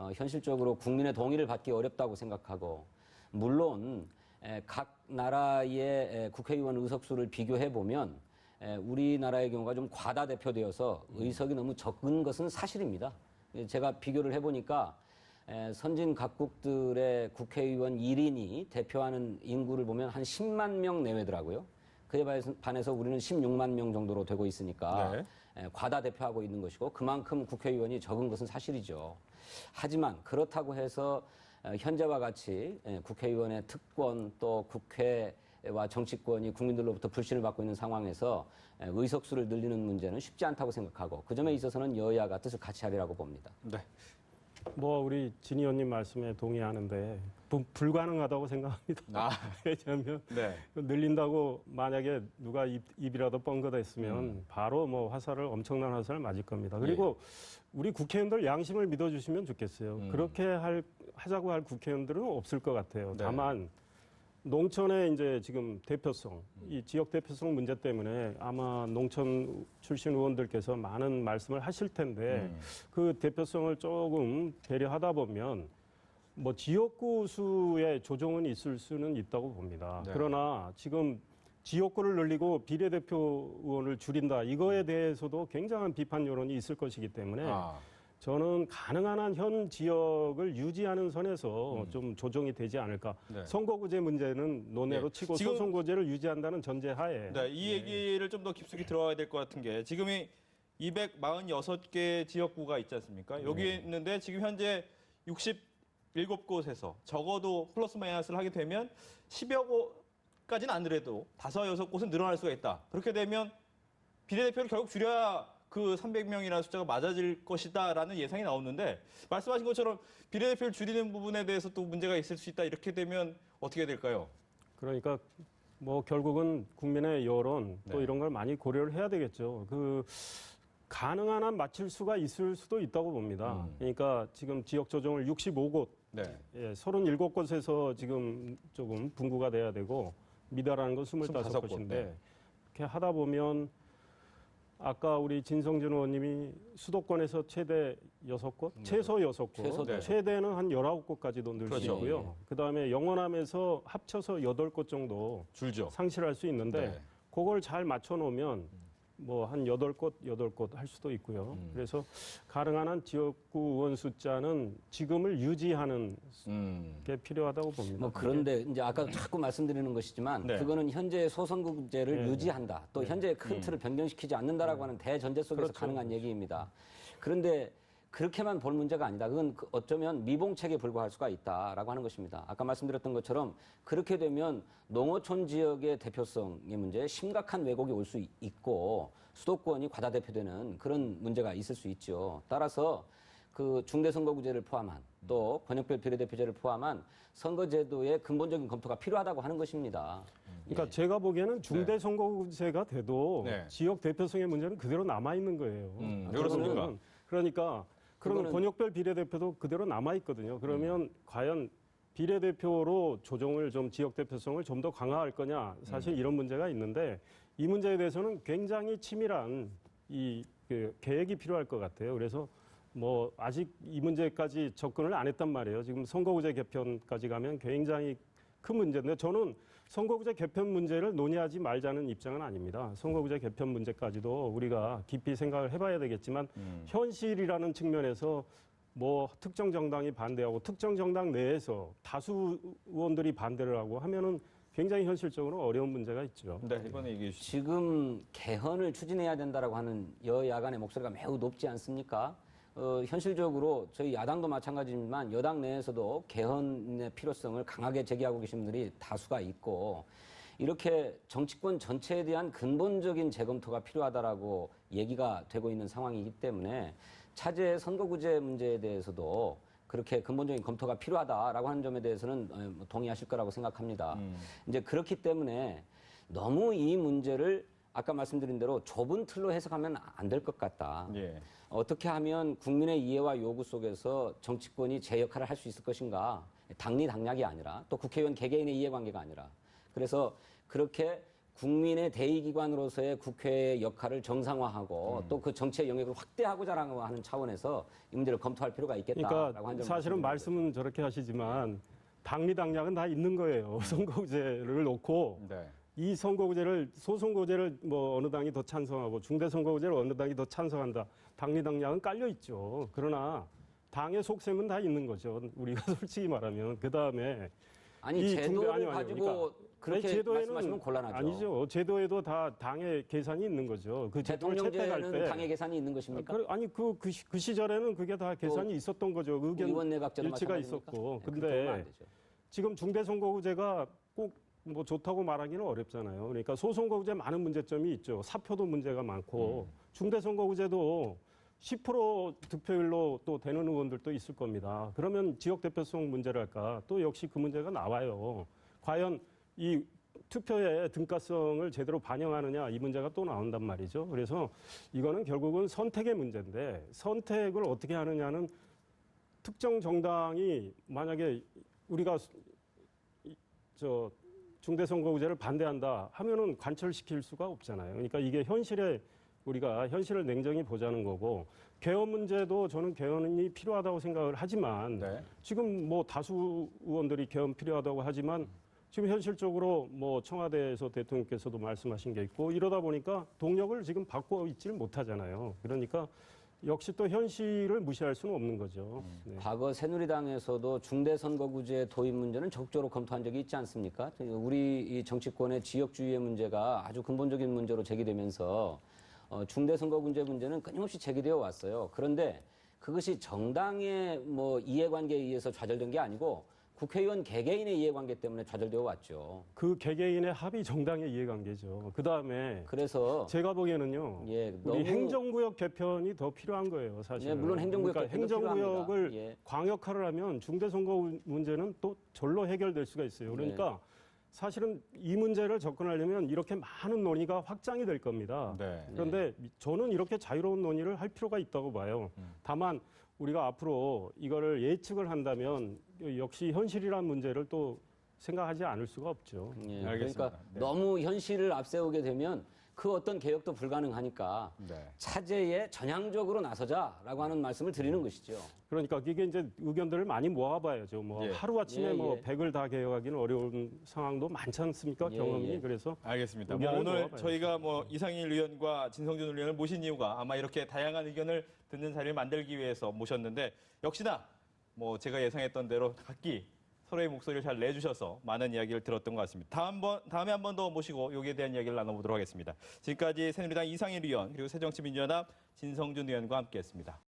어, 현실적으로 국민의 동의를 받기 어렵다고 생각하고 물론 에, 각 나라의 에, 국회의원 의석수를 비교해 보면 에, 우리나라의 경우가 좀 과다 대표되어서 의석이 너무 적은 것은 사실입니다. 예, 제가 비교를 해보니까 에, 선진 각국들의 국회의원 1인이 대표하는 인구를 보면 한 10만 명 내외더라고요. 그에 반해서 우리는 16만 명 정도로 되고 있으니까 네. 에, 과다 대표하고 있는 것이고 그만큼 국회의원이 적은 것은 사실이죠. 하지만 그렇다고 해서 어, 현재와 같이 에, 국회의원의 특권 또 국회와 정치권이 국민들로부터 불신을 받고 있는 상황에서 에, 의석수를 늘리는 문제는 쉽지 않다고 생각하고 그 점에 있어서는 여야가 뜻을 같이 하리라고 봅니다. 네. 뭐 우리 진 의원님 말씀에 동의하는데 부- 불가능하다고 생각합니다. 아. 왜냐하면 네. 늘린다고 만약에 누가 입, 입이라도 뻥긋했으면 바로 뭐 화살을 엄청난 화살을 맞을 겁니다. 그리고 우리 국회의원들 양심을 믿어주시면 좋겠어요. 그렇게 할 하자고 할 국회의원들은 없을 것 같아요. 네. 다만 농촌의 이제 지금 대표성, 이 지역 대표성 문제 때문에 아마 농촌 출신 의원들께서 많은 말씀을 하실 텐데 그 대표성을 조금 배려하다 보면 뭐 지역구 수의 조정은 있을 수는 있다고 봅니다. 네. 그러나 지금 지역구를 늘리고 비례대표 의원을 줄인다 이거에 대해서도 굉장한 비판 여론이 있을 것이기 때문에 아. 저는 가능한 한 현 지역을 유지하는 선에서 좀 조정이 되지 않을까. 음. 네. 선거구제 문제는 논외로 네. 치고 지금- 소선구제를 유지한다는 전제하에 네, 이 얘기를 좀 더 깊숙이 들어가야 될 것 같은 게 지금이 246개 지역구가 있지 않습니까? 여기 네. 있는데 지금 현재 67곳에서 적어도 플러스 마이너스를 하게 되면 10여 곳까지는 아니래도 다섯 여섯 곳은 늘어날 수가 있다. 그렇게 되면 비례대표를 결국 줄여야 그 300명이라는 숫자가 맞아질 것이다라는 예상이 나오는데 말씀하신 것처럼 비례대표를 줄이는 부분에 대해서 또 문제가 있을 수 있다. 이렇게 되면 어떻게 될까요? 그러니까 뭐 결국은 국민의 여론 또 네. 이런 걸 많이 고려를 해야 되겠죠. 그 가능한 한 맞출 수가 있을 수도 있다고 봅니다. 음. 그러니까 지금 지역 조정을 65곳, 네. 예, 37곳에서 지금 조금 분구가 돼야 되고 미달하는 건 25 곳, 25곳인데 네. 이렇게 하다 보면 아까 우리 진성준 의원님이 수도권에서 최대 6곳, 최소 6곳, 최소 네. 최대는 한 19곳까지도 늘수 그렇죠. 있고요. 그다음에 영원함에서 합쳐서 8곳 정도 줄죠. 상실할 수 있는데 네. 그걸 잘 맞춰 놓으면 뭐 한 여덟 곳 여덟 곳 할 수도 있고요. 음. 그래서 가능한 한 지역구 의원 숫자는 지금을 유지하는 음. 게 필요하다고 봅니다. 뭐 그런데 이제 아까 자꾸 말씀드리는 것이지만 네. 그거는 현재 소선거제를 네, 유지한다. 또 현재의 큰 틀을 변경시키지 않는다라고 하는 대전제 속에서 그렇죠. 가능한 얘기입니다. 그런데 그렇게만 볼 문제가 아니다. 그건 그 어쩌면 미봉책에 불과할 수가 있다라고 하는 것입니다. 아까 말씀드렸던 것처럼 그렇게 되면 농어촌 지역의 대표성의 문제에 심각한 왜곡이 올 수 있고 수도권이 과다대표되는 그런 문제가 있을 수 있죠. 따라서 그 중대선거구제를 포함한 또 권역별 비례대표제를 포함한 선거제도의 근본적인 검토가 필요하다고 하는 것입니다. 그러니까 제가 보기에는 중대 선거구제가 돼도 네. 지역 대표성의 문제는 그대로 남아 있는 거예요. 음, 왜 그렇습니까? 그러니까 그러면 그거는- 권역별 비례대표도 그대로 남아 있거든요. 그러면 과연 비례대표로 조정을 좀 지역 대표성을 좀 더 강화할 거냐 사실 이런 문제가 있는데 이 문제에 대해서는 굉장히 치밀한 이 그 계획이 필요할 것 같아요. 그래서 뭐 아직 이 문제까지 접근을 안 했단 말이에요. 지금 선거구제 개편까지 가면 굉장히 큰 문제인데 저는 선거구제 개편 문제를 논의하지 말자는 입장은 아닙니다. 선거구제 개편 문제까지도 우리가 깊이 생각을 해봐야 되겠지만 현실이라는 측면에서 뭐 특정 정당이 반대하고 특정 정당 내에서 다수 의원들이 반대를 하고 하면은 굉장히 현실적으로 어려운 문제가 있죠. 네, 이번에 얘기해 주시죠. 지금 개헌을 추진해야 된다라고 하는 여야 간의 목소리가 매우 높지 않습니까? 어, 현실적으로 저희 야당도 마찬가지지만 여당 내에서도 개헌의 필요성을 강하게 제기하고 계신 분들이 다수가 있고 이렇게 정치권 전체에 대한 근본적인 재검토가 필요하다라고 얘기가 되고 있는 상황이기 때문에 차제 선거구제 문제에 대해서도 그렇게 근본적인 검토가 필요하다라고 하는 점에 대해서는 어, 뭐 동의하실 거라고 생각합니다. 이제 그렇기 때문에 너무 이 문제를 아까 말씀드린 대로 좁은 틀로 해석하면 안 될 것 같다. 예. 어떻게 하면 국민의 이해와 요구 속에서 정치권이 제 역할을 할 수 있을 것인가. 당리당략이 아니라 또 국회의원 개개인의 이해관계가 아니라. 그래서 그렇게 국민의 대의기관으로서의 국회의 역할을 정상화하고 또그 정치의 영역을 확대하고자 하는 차원에서 이 문제를 검토할 필요가 있겠다라고 그러니까 사실은 말씀드리는 거죠. 말씀은 저렇게 하시지만 당리당략은 다 있는 거예요. 선거구제를 놓고 네. 이 선거구제를 소선거구제를 뭐 어느 당이 더 찬성하고 중대선거구제를 어느 당이 더 찬성한다. 당리당략은 깔려 있죠. 그러나 당의 속셈은 다 있는 거죠. 우리가 솔직히 말하면 그 다음에 아니 이 제도를 아니요. 가지고 그러니까 그렇게 아니, 제도에는 말씀하시면 곤란하죠. 아니죠. 제도에도 다 당의 계산이 있는 거죠. 그 대통령제는 때 당의 계산이 있는 것입니까? 그, 아니 그, 그, 시- 그 시절에는 그게 다 계산이 있었던 거죠. 의견 일치가? 있었고. 네, 근데. 지금 중대선거구제가 꼭 뭐 좋다고 말하기는 어렵잖아요. 그러니까 소선거구제 많은 문제점이 있죠. 사표도 문제가 많고 음. 중대선거구제도 10% 득표율로 또 되는 의원들도 있을 겁니다. 그러면 지역 대표성 문제랄까 또 역시 그 문제가 나와요. 과연 이 투표의 등가성을 제대로 반영하느냐 이 문제가 또 나온단 말이죠. 그래서 이거는 결국은 선택의 문제인데 선택을 어떻게 하느냐는 특정 정당이 만약에 우리가 이- 저 중대선거구제를 반대한다 하면은 관철시킬 수가 없잖아요. 그러니까 이게 현실에 우리가 현실을 냉정히 보자는 거고 개헌 문제도 저는 개헌이 필요하다고 생각을 하지만 네. 지금 뭐 다수 의원들이 개헌 필요하다고 하지만 지금 현실적으로 뭐 청와대에서 대통령께서도 말씀하신 게 있고 이러다 보니까 동력을 지금 바꿔 있지를 못하잖아요. 그러니까 역시 또 현실을 무시할 수는 없는 거죠. 네. 과거 새누리당에서도 중대선거구제 도입 문제는 적극적으로 검토한 적이 있지 않습니까? 우리 이 정치권의 지역주의의 문제가 아주 근본적인 문제로 제기되면서 어, 중대선거구제 문제는 끊임없이 제기되어 왔어요. 그런데 그것이 정당의 뭐 이해관계에 의해서 좌절된 게 아니고 국회의원 개개인의 이해관계 때문에 좌절되어 왔죠. 그 개개인의 합의 정당의 이해관계죠. 그 다음에 그래서 제가 보기에는요. 예, 우리 행정구역 개편이 더 필요한 거예요, 사실. 예, 물론 행정구역 그러니까 행정구역을 필요합니다. 예. 광역화를 하면 중대선거 문제는 또 절로 해결될 수가 있어요. 그러니까 사실은 이 문제를 접근하려면 이렇게 많은 논의가 확장이 될 겁니다. 네. 그런데 저는 이렇게 자유로운 논의를 할 필요가 있다고 봐요. 다만 우리가 앞으로 이거를 예측을 한다면 역시 현실이란 문제를 또 생각하지 않을 수가 없죠. 예, 알겠습니다. 그러니까 네. 너무 현실을 앞세우게 되면 그 어떤 개혁도 불가능하니까 네. 차제에 전향적으로 나서자라고 하는 말씀을 드리는 것이죠. 그러니까 이게 이제 의견들을 많이 모아봐야죠. 뭐 예. 하루 아침에 예, 뭐 예. 100을 다 개혁하기는 어려운 상황도 많지 않습니까? 예, 경험이 예. 그래서 알겠습니다. 뭐 오늘 모아봐야죠. 저희가 뭐 이상일 의원과 진성준 의원을 모신 이유가 아마 이렇게 다양한 의견을 듣는 자리를 만들기 위해서 모셨는데 역시나 뭐 제가 예상했던 대로 각기 서로의 목소리를 잘 내주셔서 많은 이야기를 들었던 것 같습니다. 다음 번 다음에 한 번 더 모시고 여기에 대한 이야기를 나눠보도록 하겠습니다. 지금까지 새누리당 이상일 의원 그리고 새정치민주연합 진성준 의원과 함께했습니다.